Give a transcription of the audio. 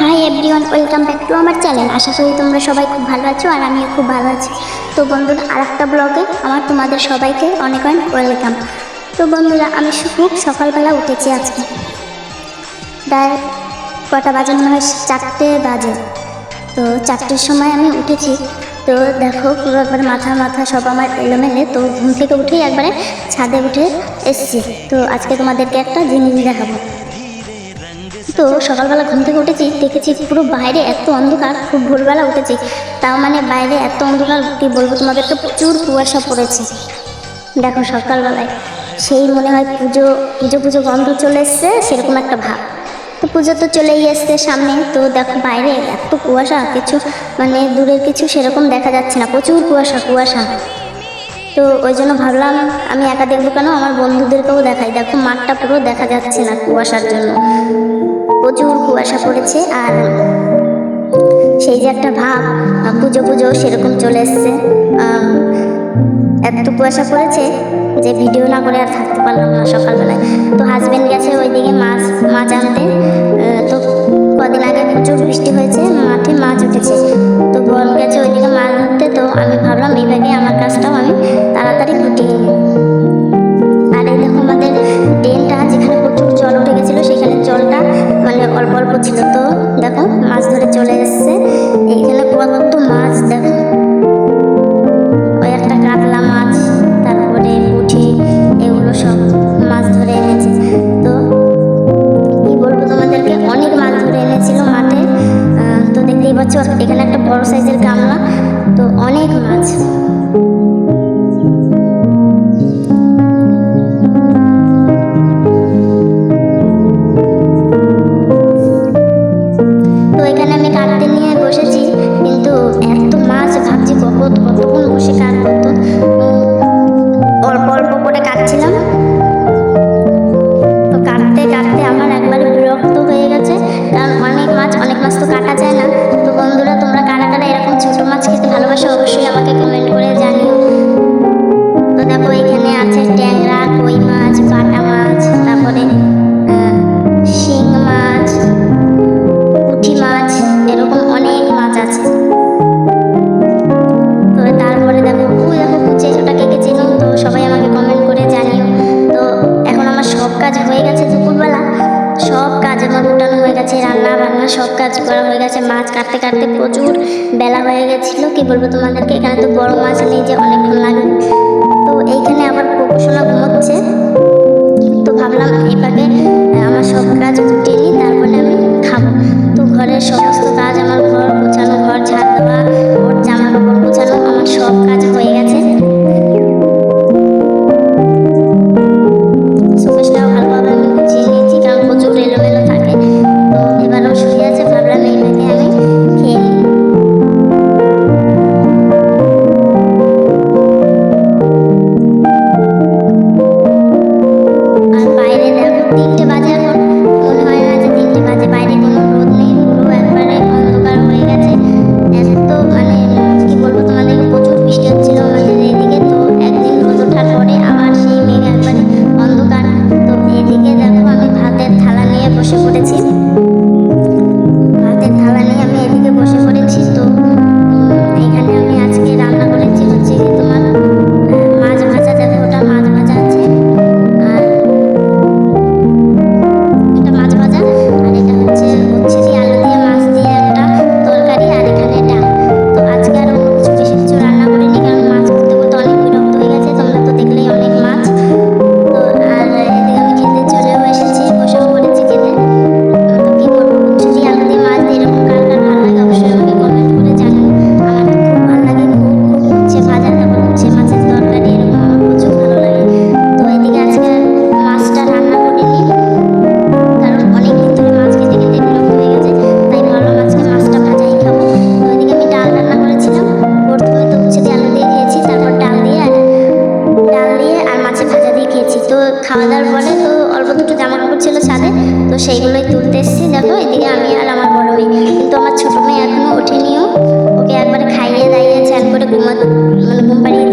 Hi everyone welcome back to আমার channel আশা করি তোমরা সবাই খুব ভালো আছো আর আমিও খুব ভালো আছি। তো বন্ধুরা আর একটা ব্লগে আমার তোমাদের সবাইকে অনেক অনেক ওয়েলকাম তো বন্ধুরা, আমি খুব সকালবেলা উঠেছি আজকে। প্রায় কটা বাজে মনে হয়, চারটে বাজে। তো চারটের সময় আমি উঠেছি। তো দেখো, পুরো একবার মাথা মাথা সব আমার এলোমেলে। তো ঘুম থেকে উঠেই একবারে ছাদে উঠে এসছি। তো আজকে তোমাদেরকে একটা জিনিস দেখাবো। তো সকালবেলা ঘুম থেকে উঠেছি, দেখেছি পুরো বাইরে এত অন্ধকার, খুব ভোরবেলা উঠেছি। তাও মানে বাইরে এত অন্ধকার, কি বলব তোমাদেরকে, প্রচুর কুয়াশা পড়েছে। দেখো সকালবেলায় সেই মনে হয় পুজো পুজো পুজো গন্ধ চলে এসছে, সেরকম একটা ভাব। তো পুজো তো চলেই এসছে সামনে, তো দেখো বাইরে এত কুয়াশা, কিছু মানে দূরের কিছু সেরকম দেখা যাচ্ছে না, প্রচুর কুয়াশা কুয়াশা। তো ওই জন্য ভাবলাম, আমি একা দেখব কেন? আমার বন্ধুদেরকেও দেখাই। দেখো মাঠটা পুরো দেখা যাচ্ছে না কুয়াশার জন্য। প্রচুর কুয়াশা পড়েছে আর সেই যে একটা ভাব পুজো পুজো সেরকম চলে এসছে। এত কুয়াশা পড়েছে যে ভিডিও না করে আর থাকতে পারলাম না সকালবেলায়। তো হাজবেন্ড গেছে ওইদিকে মাছ মাছ আনতে। তো কদিন আগে প্রচুর বৃষ্টি হয়েছে, মাঠে মাছ উঠেছে। তো বল গেছে ওইদিকে মাছ ধরতে, তো আমি ভাবলাম এইভাবে আমার কাজটাও আমি তাড়াতাড়ি গুটিয়ে ছিল তো। দেখো, মাছ ধরে চলে এসছে। এইখানে কত মাছ, দেখো। ওই একটা কাতলা মাছ, তারপরে এগুলো সব মাছ ধরে তো বলব তোমাদেরকে? অনেক মাছ ধরে এনেছিল মাঠে। তো এখানে একটা বড় সাইজের গামলা। তো অনেক মাছ। কত কতক্ষণ বসে কাটবো করতো অল্প অল্প করে কাটছিলাম। তো কাটতে কাটতে আমার একবারে বিরক্ত হয়ে গেছে। কারণ অনেক মাছ অনেক মাছ তো কাটা যায় না। তো বন্ধুরা, তোমরা কারা কারা এরকম ছোটো মাছ খেতে ভালোবাসো, অবশ্যই আমাকে কমেন্ট কাজ উঠানো হয়ে গেছে, রান্না বান্না সব কাজ করা হয়ে গেছে। মাছ কাটতে কাটতে প্রচুর বেলা হয়ে গেছিল। কি বলব তোমাদেরকে? এখানে তো বড় মাছ নেই যে অনেকক্ষণ লাগে তো এইখানে আমার কোকোশোনা ঘুমোচ্ছে। তো সেইগুলোই তুলতে এসেছি দেখো, এদিকে আমি আর আমার বড় মেয়ে। কিন্তু আমার ছোটো মেয়ে এখনও ওঠেনিও। ওকে একবার খাইয়ে দাইয়ে একবারে করে ঘুমা মানে ঘুম পাড়িয়ে